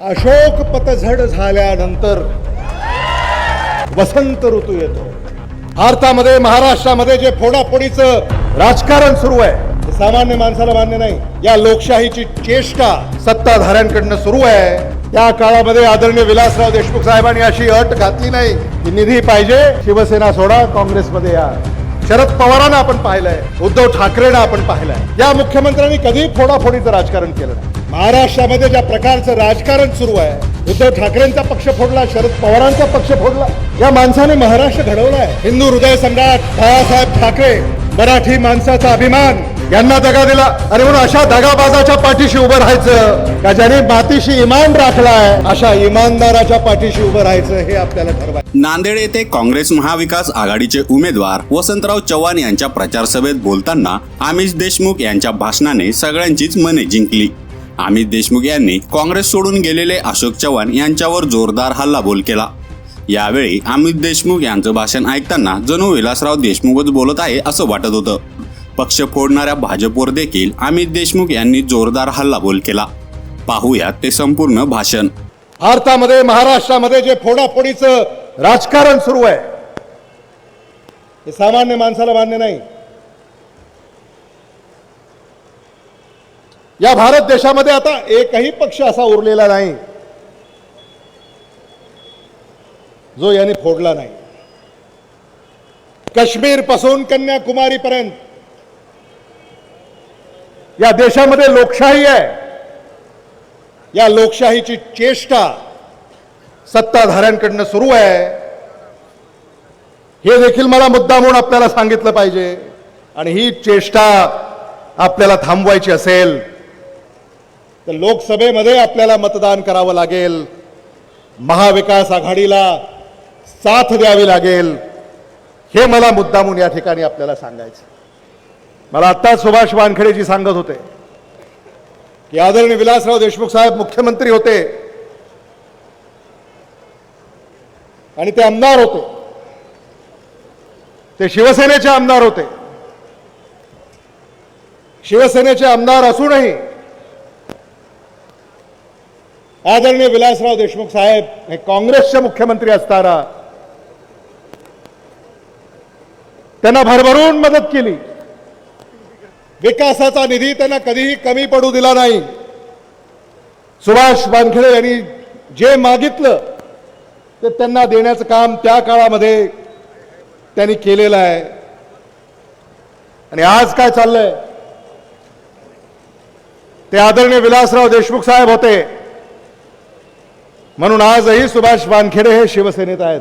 अशोक पतझड झाल्यानंतर वसंत ऋतू येतो. भारतामध्ये महाराष्ट्रामध्ये जे फोडाफोडीचं राजकारण सुरू आहे ते सामान्य माणसाला मान्य नाही. या लोकशाहीची चेष्टा सत्ताधाऱ्यांकडनं सुरू आहे. त्या काळामध्ये आदरणीय विलासराव देशमुख साहेबांनी अशी अट घातली नाही की निधी पाहिजे शिवसेना सोडा काँग्रेसमध्ये या. शरद पवारांना आपण पाहिलंय उद्धव ठाकरेंना आपण पाहिलंय. या मुख्यमंत्र्यांनी कधी फोडाफोडीचं राजकारण केलं नाही. महाराष्ट्रामध्ये ज्या प्रकारचं राजकारण सुरू आहे उद्धव ठाकरेंचा पक्ष फोडला शरद पवारांचा पक्ष फोडला या माणसाने महाराष्ट्र घडवलाय हिंदू हृदय सम्राट बाळासाहेब ठाकरे मराठी माणसाचा अभिमान यांना दगा दिला. अरे म्हणून अशा दगाबाजाच्या पाठीशी उभं राहायचं का ज्याने मातीशी इमान राखलाय अशा इमानदाराच्या पाठीशी उभं राहायचं हे आपल्याला ठरवायचं. नांदेड येथे काँग्रेस महाविकास आघाडीचे उमेदवार वसंतराव चव्हाण यांच्या प्रचार सभेत बोलताना आमिष देशमुख यांच्या भाषणाने सगळ्यांचीच मने जिंकली. अमित देशमुख यांनी काँग्रेस सोडून गेलेले अशोक चव्हाण यांच्यावर जोरदार हल्लाबोल केला. यावेळी अमित देशमुख यांचं भाषण ऐकताना जणू विलासराव देशमुखच बोलत आहे असं वाटत होतं. पक्ष फोडणाऱ्या भाजपवर देखील अमित देशमुख यांनी जोरदार हल्लाबोल केला. पाहूयात ते संपूर्ण भाषण. भारतामध्ये महाराष्ट्रामध्ये जे फोडाफोडीचं राजकारण सुरू आहे हे सामान्य माणसाला मान्य नाही. या भारत देशामध्ये आता एकही पक्ष असा उरलेला नाही जो याने फोडला नाही. काश्मीरपासून कन्याकुमारीपर्यंत. या देशामध्ये लोकशाही आहे. या लोकशाहीची चेष्टा सत्ताधाऱ्यांकडनं सुरू आहे. हे देखील मला मुद्दा म्हणून आपल्याला सांगितलं पाहिजे. आणि ही चेष्टा आपल्याला थांबवायची असेल तर लोकसभेमध्ये आपल्याला मतदान करावं लागेल. महाविकास आघाडीला साथ द्यावी लागेल. हे मला मुद्दामून या ठिकाणी आपल्याला सांगायचं मला आत्ताच सुभाष वानखेडेजी सांगत होते की आदरणीय विलासराव देशमुख साहेब मुख्यमंत्री होते. आणि ते आमदार होते. ते शिवसेनेचे आमदार होते. शिवसेनेचे आमदार असूनही आदरणीय विलासराव देशमुख साहेब हे काँग्रेसचे मुख्यमंत्री असताना त्यांना भरभरून मदत केली. विकासाचा निधी त्यांना कधीही कमी पडू दिला नाही. सुभाष वानखेडे यांनी जे मागितलं ते त्यांना देण्याचं काम त्या काळामध्ये त्यांनी केलेलं आहे. आणि आज काय चाललंय? ते आदरणीय विलासराव देशमुख साहेब होते. म्हणून आजही सुभाष वानखेडे हे शिवसेनेत आहेत.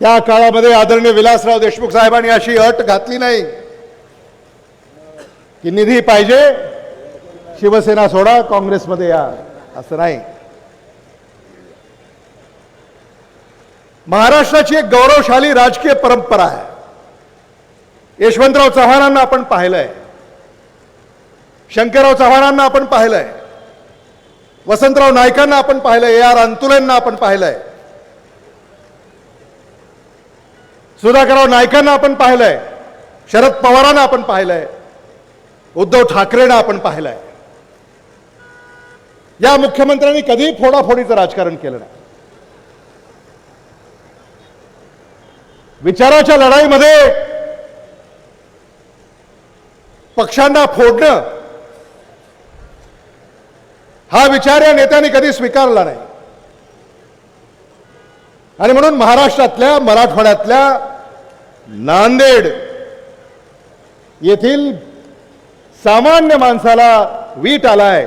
त्या काळामध्ये आदरणीय विलासराव देशमुख साहेबांनी अशी अट घातली नाही की निधी पाहिजे शिवसेना सोडा काँग्रेसमध्ये या असं नाही. महाराष्ट्राची एक गौरवशाली राजकीय परंपरा आहे. यशवंतराव चव्हाणांना आपण पाहिलंय. शंकरराव चव्हाणांना आपण पाहिलंय. वसंतराव नायकांना आपण पाहिलंय ए आर अंतुलेंना आपण पाहिलंय. सुधाकरराव नायकांना आपण पाहिलंय शरद पवारांना आपण पाहिलंय उद्धव ठाकरेंना आपण पाहिलंय. या मुख्यमंत्र्यांनी कधी फोडाफोडीचं राजकारण केलं नाही. विचाराच्या लढाईमध्ये पक्षांना फोडणं हा विचार या नेत्यांनी कधी स्वीकारला नाही. आणि म्हणून महाराष्ट्रातल्या मराठवाड्यातल्या नांदेड येथील सामान्य माणसाला वीट आलाय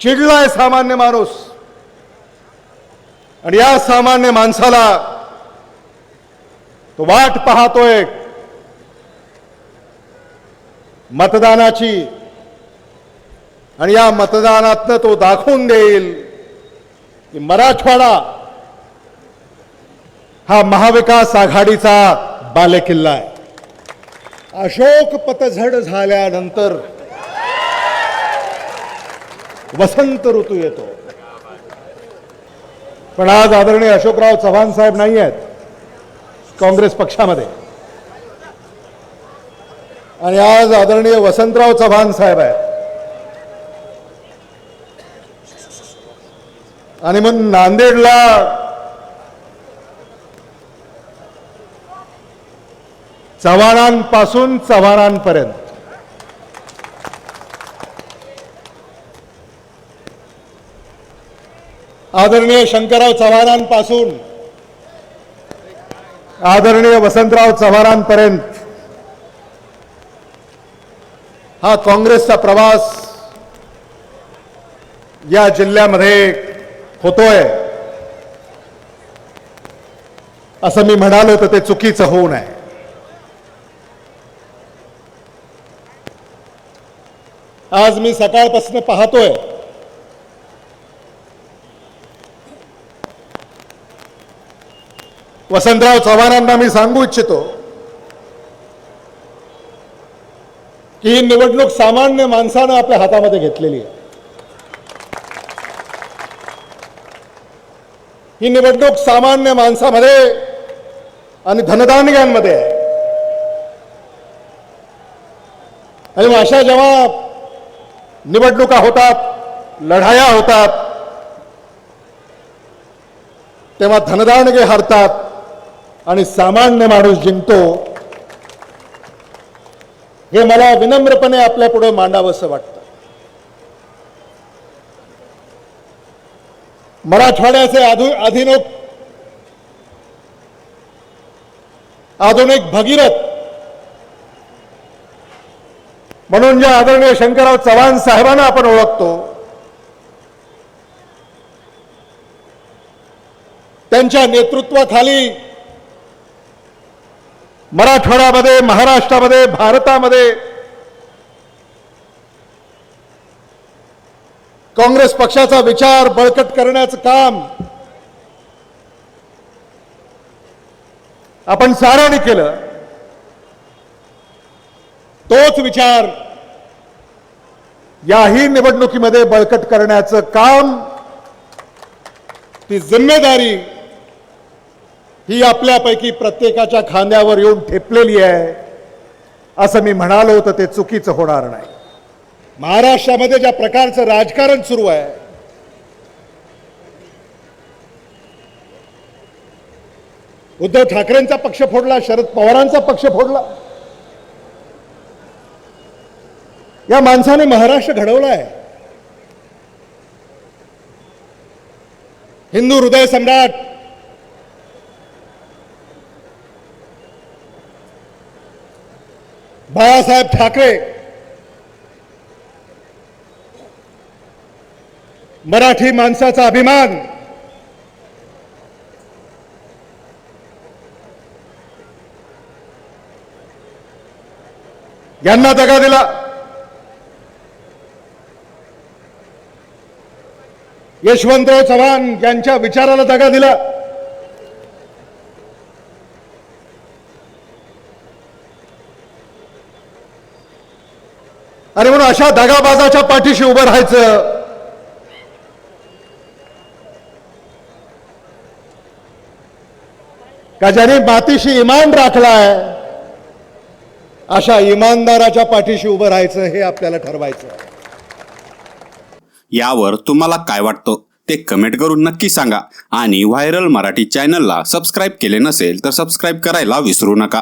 चिडलाय सामान्य माणूस. आणि या सामान्य माणसाला तो वाट पाहतोय. मतदानाची आणि या मतदानातनं तो दाखवून देईल की मराठवाडा हा महाविकास आघाडीचा बालेकिल्ला आहे. अशोक पतझड झाल्यानंतर वसंत ऋतू येतो. पण आज आदरणीय अशोकराव चव्हाण साहेब नाही आहेत काँग्रेस पक्षामध्ये. आणि आज आदरणीय वसंतराव चव्हाण साहेब आहेत. आणि मग नांदेडला चव्हाणांपासून चव्हाणांपर्यंत. आदरणीय शंकरराव चव्हाणांपासून आदरणीय वसंतराव चव्हाणांपर्यंत. हा काँग्रेसचा प्रवास या जिल्ह्यामध्ये होतोय. असं मी म्हणालो तर ते चुकीचं होऊ नये. आज मी सकाळपासून पाहतोय. वसंतराव चव्हाणांना मी सांगू इच्छितो की ही निवडणूक सामान्य माणसानं आपल्या हातामध्ये घेतलेली आहे. ही निवडणूक सामान्य माणसामध्ये आणि धनदानग्यांमध्ये आहे. आणि अशा जेव्हा निवडणुका होतात लढाया होतात तेव्हा धनदानगे हरतात आणि सामान्य माणूस जिंकतो हे मला विनम्रपणे आपल्यापुढे मांडावंसं वाटतं. मराठवाड्याचे आधु आधुनिक आधुनिक भगीरथ म्हणून ज्या आदरणीय शंकरराव चव्हाण साहेबांना आपण ओळखतो त्यांच्या नेतृत्वाखाली मराठवाड्यामध्ये महाराष्ट्रामध्ये भारतामध्ये काँग्रेस पक्षाचा विचार बळकट करण्याचं काम आपण साऱ्याने केलं तोच विचार याही निवडणुकीमध्ये बळकट करण्याचं काम ती जिम्मेदारी ही आपल्यापैकी प्रत्येकाच्या खांद्यावर येऊन ठेपलेली आहे असं मी म्हणालो तर ते चुकीचं होणार नाही. महाराष्ट्रामध्ये ज्या प्रकारचं राजकारण सुरू आहे उद्धव ठाकरेंचा पक्ष फोडला शरद पवारांचा पक्ष फोडला या माणसाने महाराष्ट्र घडवला आहे हिंदू हृदय सम्राट बाळासाहेब ठाकरे मराठी माणसाचा अभिमान. यांना दगा दिला. यशवंतराव चव्हाण यांच्या विचाराला दगा दिला. अरे म्हणून अशा दगाबाजाच्या पाठीशी उभं राहायचं का ज्याने मातीशी इमान राखलाय अशा इमानदाराच्या पाठीशी उभं राहायचं हे आपल्याला ठरवायचं यावर तुम्हाला काय वाटतं ते कमेंट करून नक्की सांगा. आणि व्हायरल मराठी चॅनलला सबस्क्राईब केले नसेल तर सबस्क्राईब करायला विसरू नका.